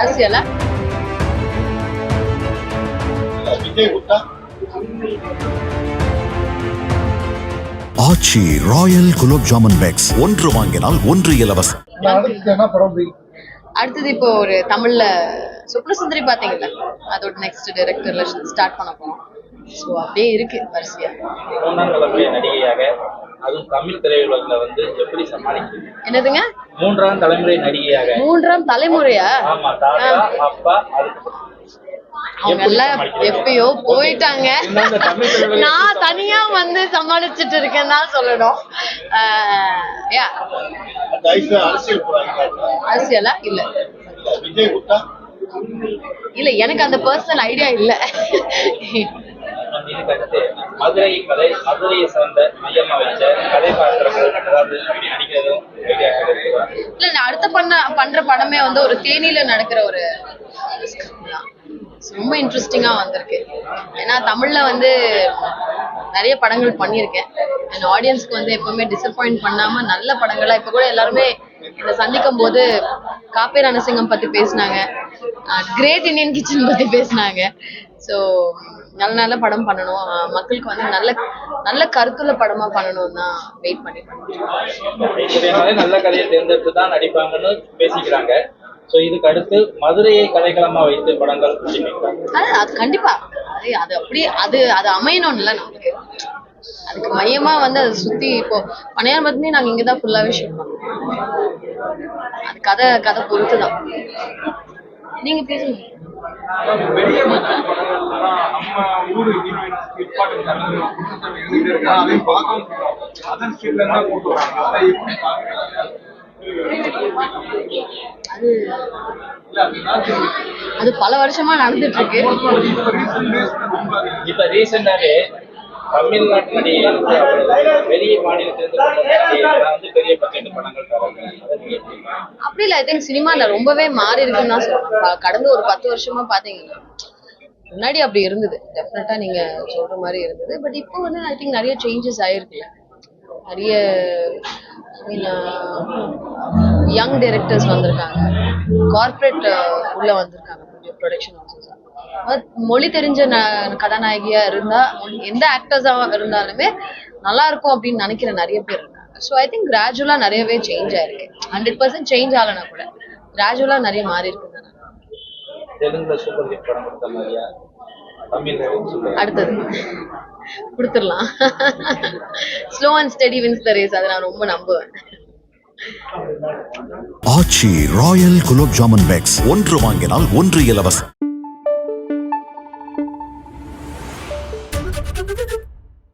அரசியல்? Aachi royal gulab jamun packs. ஒன்று வாங்கினால் ஒன்று இலவசம். அடுத்தது இப்போ ஒரு தமிழ்ல சுப்ரசுந்தரி பாத்தீங்கல்ல அதோட நெக்ஸ்ட் டைரக்டர்ல ஸ்டார்ட் பண்ண போறோம். ஸோ அப்படியே இருக்கு வரிசையா. மூன்றாம் தலைமுறை நடிகையாக அதுவும் தமிழ் திரையுலகில் வந்து எப்படி சமாளிக்கிறீங்க என்னதுங்க? மூன்றாம் தலைமுறை நடிகையாக. மூன்றாம் தலைமுறையா? ஆமா தாத்தா அப்பா அதுக்கப்புறம் அவங்க எல்லாம்? எப்பயோ போயிட்டாங்க. நான் தனியா வந்து சமாளிச்சிட்டு இருக்கேன்னு தான் சொல்லணும். அரசியல் இல்ல. இல்ல எனக்கு அந்த பர்சனல் ஐடியா இல்ல. கருத்து. மதுரை கதை மதுரையை சார்ந்த மையமா வச்ச கதை பாத்திரங்கள் அதாவது நடிக்கிறதும் இல்ல நான் அடுத்த பண்ண பண்ற படமே வந்து ஒரு தேனியில நடக்கிற ஒரு ரொம்ப இன்ட்ரெஸ்டிங்கா வந்திருக்கு. ஏன்னா தமிழ்ல வந்து நிறைய படங்கள் பண்ணியிருக்கேன். அண்ட் ஆடியன்ஸ்க்கு வந்து எப்பவுமே டிசப்பாயிண்ட் பண்ணாம நல்ல படங்களா இப்ப கூட எல்லாருமே என்னை சந்திக்கும் போது காப்பே ரணசிங்கம் பத்தி பேசினாங்க. கிரேட் இந்தியன் கிச்சன் பத்தி பேசினாங்க. ஸோ நல்ல நல்ல படம் பண்ணணும். மக்களுக்கு வந்து நல்ல நல்ல கருத்துள்ள படமா பண்ணணும் தான் வெயிட் பண்ணி நல்ல கதையை தேர்ந்தெடுத்து தான் நடிப்பாங்கன்னு பேசிக்கிறாங்க. சோ இதுக்கு அடுத்து மதுரையை கதைக்களமா வைத்து படங்கள் அது கண்டிப்பா. அது அது அப்படியே அது அது அமையணும்ல நமக்கு. அதுக்கு மையமா வந்து அதை சுத்தி இப்போ பனையார் பத்னி நாங்க இங்கதான் ஃபுல்லாவே ஷூட் பண்ணோம் அது கதை கதை பொறுத்து தான் நீங்க பேசுங்க. அதை பல வருஷமா நடந்துட்டு இருக்கு இப்போ ரீசெண்டாவே தமிழ்நாட்டு அப்படி இல்லை ஐ திங்க் சினிமால ரொம்பவே மாறி இருக்குன்னு தான் கடந்த ஒரு பத்து வருஷமா பாத்தீங்கன்னா முன்னாடி அப்படி இருந்தது. டெஃபினட்டா நீங்க சொல்ற மாதிரி இருந்தது. பட் இப்போ வந்து ஐ திங்க் நிறைய சேஞ்சஸ் ஆயிருக்குல்ல. நிறைய யங் டைரக்டர்ஸ் வந்திருக்காங்க. கார்ப்பரேட் உள்ள வந்திருக்காங்க. ப்ரொடக்ஷன் ஹவுசஸ் மொழி தெரிஞ்ச ந- கதாநாயகியா இருந்தா எந்த ஆக்டர்ஸா இருந்தாலுமே நல்லா இருக்கும் அப்படின்னு நினைக்கிற நிறைய பேர் இருக்காங்க. ஸோ ஐ திங்க் கிராஜுவலா நிறையவே சேஞ்ச் ஆயிருக்கு. ஹண்ட்ரட் பர்சன்ட் சேஞ்ச் ஆகலைனா கூட கிராஜுவலா நிறைய மாறி சூப்பர் அடுத்தது. கொடுத்துடலாம். Slow and steady wins the race அதை நான் ரொம்ப நம்புவேன். Aachi royal gulab jamun packs. ஒன்று வாங்கினால் ஒன்று இலவசம்.